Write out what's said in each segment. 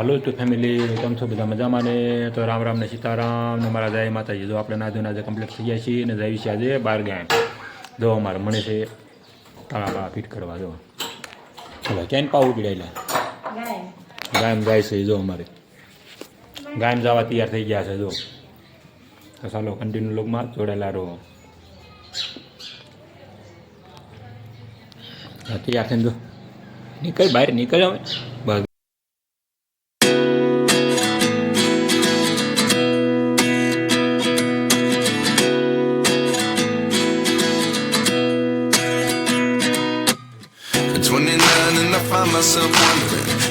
હાલો તો ફેમિલી કેમ છો? બધા મજામાં ને? તો રામ રામ ને સીતારામ ને મારા જય માતાજી. જો આપણે નાજો નાજે કમ્પ્લીટ થઈ ગયા છીએ ને જઈએ છીએ આજે બાર ગયા જો અમારે મને છે તાળા ફિટ કરવા, જો. ચલો કેન પાવ ઉપડેલા ગાયમ જાય છે, જો અમારે. ગાયમ જવા તૈયાર થઈ ગયા છે, જો. તો ચાલો કન્ટિન્યુ લોકમાં જોડાયેલા રહો. તૈયાર થઈને જો. નીકળ બહાર, નીકળ હવે. બસ.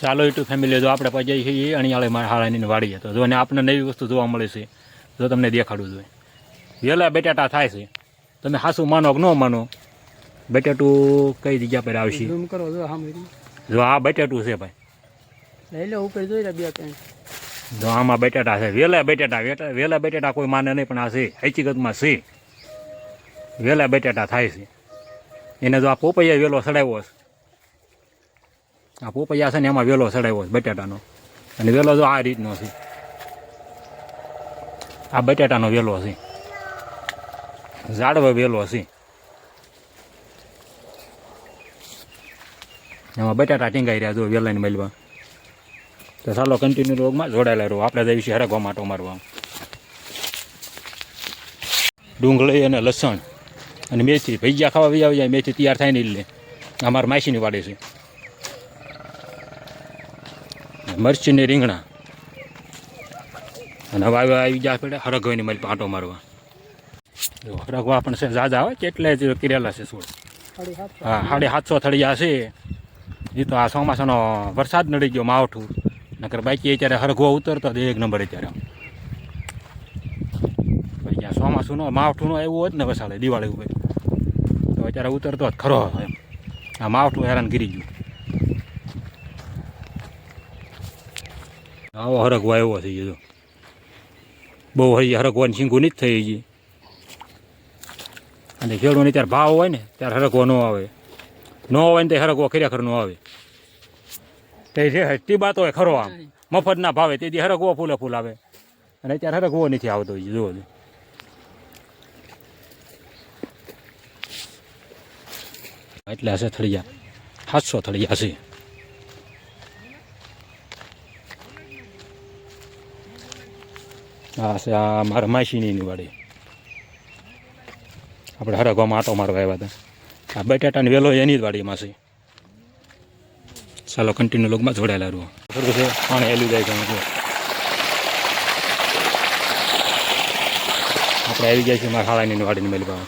ચાલો યુટ્યુબ ફેમિલી જો આપણે પહોંચી છીએ અણિયાળે મારા હાળાની વાડીએ. તો જો ને આપણને નવી વસ્તુ જોવા મળે છે જો તમને દેખાડવું જોઈએ. વેલા બટેટા થાય છે. તમે હાસું માનો કે ન માનો બટેટું કઈ જગ્યા પર આવશે? જો આ બટેટું છે ભાઈ. લઈ લો ઉપર જોઈ લે બે જો આમાં બટેટા છે. વેલા બટેટા વેલા બટેટા કોઈ માને નહીં પણ આ છે હકીકતમાં છે. વેલા બટેટા થાય છે. એને જો આ પોપૈયા વેલો સડાવ્યો છે આ પોપૈયા છે ને એમાં વેલો ચડાવ્યો છે બટાટાનો. અને વેલો જો આ રીતનો છે. આ બટેટાનો વેલો છે. ઝાડવો વેલો છે. એમાં બટાટા ટીંગાઈ રહ્યા જો વેલાની મલવા તો ચાલો કન્ટિન્યુ રોગમાં જોડાયેલા રહો. આપણે જઈએ છીએ હરગવા માટો મારવા. ડુંગળી અને લસણ. અને મેથી. ભજીયા ખાવા વહી આવી જાય મેથી તૈયાર થાય ને એટલે. અમારા માસીની વાડે છે. મરચી ને રીંગણા. અને હવે આવી જાય પડે હરગવાની મારી પાંટો મારવા. હરગવા પણ છે ઝાઝા આવે કેટલાય જ કિરેલા છે છોડ હા, સાડી સાતસો થળિયા છે. એ તો આ ચોમાસાનો વરસાદ નડી ગયો માવઠું. નકર બાકી અત્યારે હરગવો ઉતરતો એક નંબર અત્યારે ચોમાસુનો, માવઠુંનો એવું હોત ને વસાડે દિવાળી ઉપર. તો અત્યારે ઉતરતો જ ખરો એમ. આ માવઠું હેરાન ગીરી ગયું. આવો હરગવો એવો થઈ જો. બહુ હજી હરગવાની શીંગું જ થઈ ગઈ અને ખેડૂતને ત્યારે ભાવ હોય ને ત્યારે હરગવો ન આવે. ન હોય ને તે હરગવો ખરેખર ન આવે. તે જે બાત હોય ખરો આમ. મફતના ભાવે તેથી હરગવો ફૂલે ફૂલ આવે. અને અત્યારે હરગવો નથી આવતો જુઓ જો. એટલે હશે થળિયા. સાતસો થળિયા હશે આ છે, આ મારા માસીની વાડી. આપણે હરગવામાં આટો મારવા આવ્યા હતા. આ બટાટાની વેલો એની જ વાડીમાં છે. ચાલો કન્ટિન્યુ લોગમાં જોડાયેલા રહો. ખરું છે, પાણી હેલું જાય જો આપણે આવી ગયા છીએ મારા હાળાની વાડીની મેલી પાસે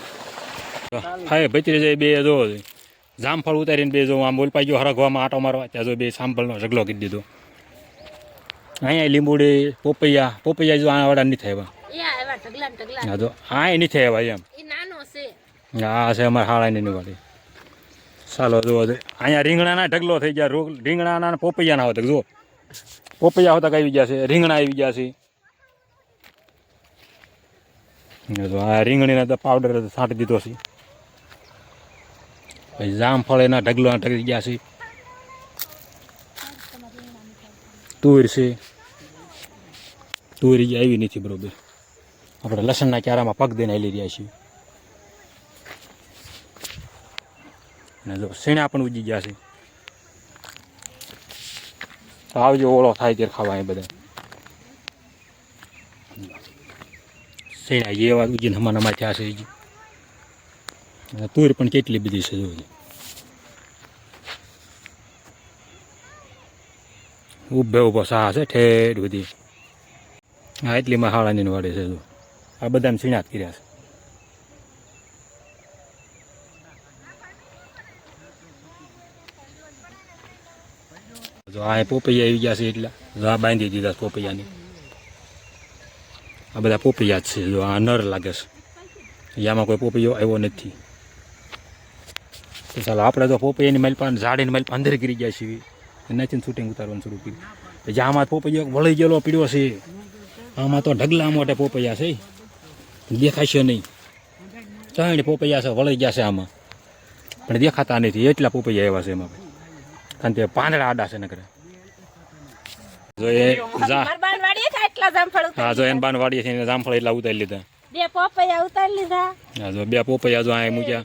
હા ભત્રી જાય બે જો, જામફળ ઉતારીને બે જો, આમ બોલપાઈ ગયો હરગવામાં આટો મારવા. ત્યાં જો બે સાંભળનો ઝગલો કરી દીધો. અહીંયા લીંબુડી પોપૈયા પોપૈયા જો આ વાળા નહીં થાય ઢગલા હા તો આ નથી આવ્યા એમ. હા છે. અમારે હાળા અમારા વાળી ચાલો જુઓ અહીંયા રીંગણાના ઢગલો થઈ ગયા. રોગ રીંગણાના પોપૈયાના હોતા જુઓ. પોપૈયા હોતા આવી ગયા છે? રીંગણા આવી ગયા છે. આ રીંગણીના તો પાવડર છાંટી દીધો છે. પછી જામફળ એના ઢગલો ઢગી ગયા છે. તુર છે. જે આવી નથી બરાબર. આપણે લસણના ક્યારામાં પગ દઈને હાલી રહ્યા છીએ. અને જો સીણા પણ ઉજી ગયા છે. તો આવજો ઓળો થાય ત્યારે ખાવા એ બધા. સીણા જેવા ઉજીને હમણાં હમણાં થયા છે હજી. અને તુર પણ કેટલી બધી છે જોઈએ ઊભે ઊભો સાહ છે ઠેઠ બધી. હા, એટલી મહાળાની વાડી છે આ બધાને છીણાત કર્યા છે. જો આ પોપૈયા આવી ગયા છે એટલા. જો આ બાંધી દીધા પોપૈયાની. આ બધા પોપૈયા જ છે જો, આ નર લાગે છે. યામાં કોઈ પોપૈયો આવ્યો નથી. ચાલો, આપણે તો પોપૈયાની મલપાન, ઝાડીની મલપાન અંદર ગીરી ગયા છીએ. એનાથી શૂટિંગ ઉતારવાનું શરૂ કર્યું. જ્યાં આમાં પોપૈયો વળી ગયેલો પીડ્યો છે. આમાં તો ઢગલા મોટે પોપૈયા છે. દેખાશે નહીં. ત્રણ પોપૈયા છે વળી ગયા છે આમાં. પણ દેખાતા નથી એટલા પોપૈયા આવ્યા છે એમાં કારણ કે પાંદડા આડા છે નકરે. જો એ બાન વાડીએ છે જામફળ હા જો એન બાન વાડીએ છે જામફળ એટલા ઉતારી લીધા. બે પપૈયા ઉતારી લીધા. હા જો બે પોપૈયા જો આ મૂક્યા.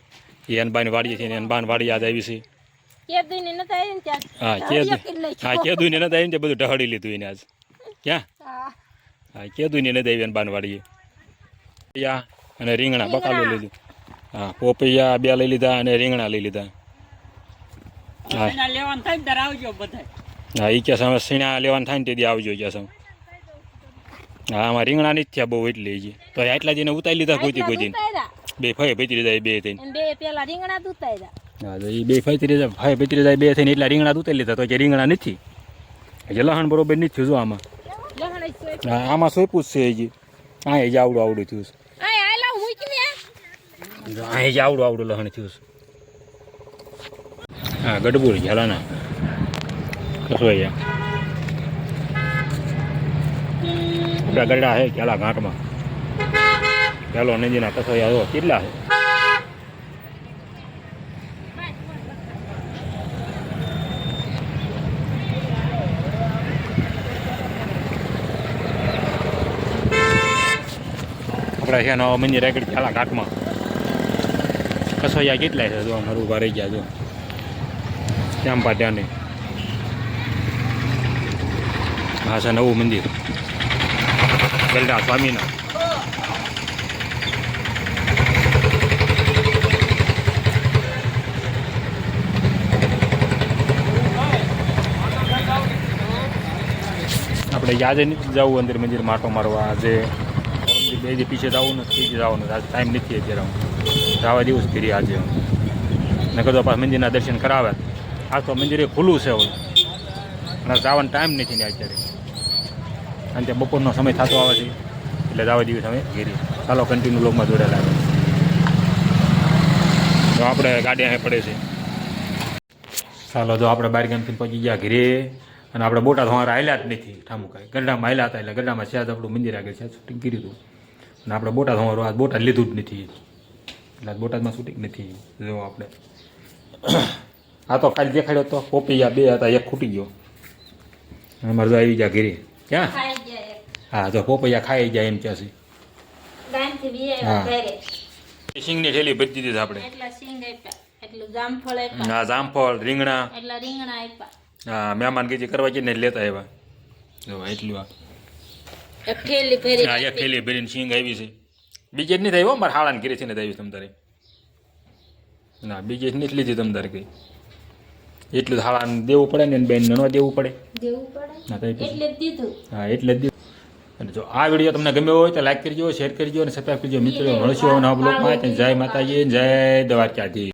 એન બાન વાડીએ છે એન બાન વાડી યાદ આવી છે. નતા હા કેદું. હા કેદું ને નથી આવી ને બધું ઢહડી લીધું એને આજ. ક્યાં? હા. કેદું ને નથી આવી એન પોપૈયા અને રીંગણા બકાલું લીધું. હા પોપૈયા બે લઈ લીધા અને રીંગણા લઈ લીધા. હા. હા એ કે અમે સીણા લેવાનું થાય ને તેથી આવજો કે સામે હા આમાં રીંગણા નથી થયા બહુ એટલે છે તો આટલા જઈને ઉતારી લીધા ગોતી ગોતી. બે ફાઈ ભેતરી જાય બે થઈને. બે પેલા રીંગણા ઉતાર્યા. હા તો એ બે ફાઈ જાય બે થઈને એટલા રીંગણા ઉતારી લીધા તો કે રીંગણા નથી. એટલે લહણ બરોબર નથી જો આમાં. આમાં સોંપું જ છે હજી આ જ આવડું આવડું થયું છે આય આયલા મૂકી ને જો આ જ આવડું આવડું લહણ થયું છે હા ગડબુર ઝાલા ના કશો અહીંયા આપણા ગરડા છે ક્યાલા ઘાટમાં પેલો નદીના કસોયા જો કેટલા છે આપણા છે નવા મંદિર આગળ ક્યાલા ઘાટમાં. કસોયા કેટલા છે જો, અમારું ઊભા રહી ગયા જો. શ્યામ પાટ્યાને. હા છે નવું મંદિર. ગરડા સ્વામીના. આપણે યાદ જવું અંદર મંદિર માટો મારવા બે દી પીછે જવું નથી, ત્રીજે જવાનું આજે ટાઈમ નથી અત્યારે જવા દિવસ ફરી આજે નકર તો પાછા મંદિરના દર્શન કરાવે. આ તો મંદિર એ ખુલ્લું છે હવે અને જવાનો ટાઈમ નથી ને અત્યારે. અને ત્યાં બપોરનો સમય થતો આવે છે. એટલે જવા દિવસ અમે ઘેરી ચાલો કન્ટિન્યુ લોકમાં જોડેલા તો આપણે ગાડી અહીં પડે છે. ચાલો, જો આપણે બાર ગામથી પહોંચી ગયા ઘરે. અને આપણે બોટાદ અમારે આવેલા જ નથી ઠામું કાંઈ ગરડામાં આવેલા હતા એટલે ગરડામાં છે આપણું મંદિર આગળ છે શૂટિંગ કર્યું હતું. અને આપણે બોટાદ અમારું આ બોટાદ લીધું જ નથી. એટલે આજ બોટાદમાં શૂટિંગ નથી. જો આપણે આ તો કાલે દેખાડ્યો તો પોપૈયા બે હતા એક ખૂટી ગયો. અમારે તો આવી ગયા ઘેરી. ક્યાં? ખાઈ ગયા એક. હા જો પોપૈયા ખાઈ જાય એમ ક્યાં હા. આવ્યા સિંગની થેલી ભરી દીધી આપણે. આ જામફળ રીંગણા. રીંગણા આપ્યા હા મહેમાન જે કરવા જઈને લેતા આવ્યા. જો એટલું આ. એક થેલી ભરી હા એક થેલી ભરીને સિંગ આવી છે. બીજે જ થાય મારે હાળાને ઘરે છે ને આવી તમ તારે. ના બીજે જ નહીં લીધી તમ તારે કઈ. એટલું હાળાને દેવું પડે ને બેન ન દેવું પડે. દેવું પડે? એટલે દીધું? હા એટલે જ અને જો આ વીડિયો તમને ગમ્યો હોય તો લાઈક કરજો શેર કરજો અને સબસ્ક્રાઈબ કરજો. મિત્રો મળશું નવા બ્લોગમાં જય માતાજી જય દ્વારકાજી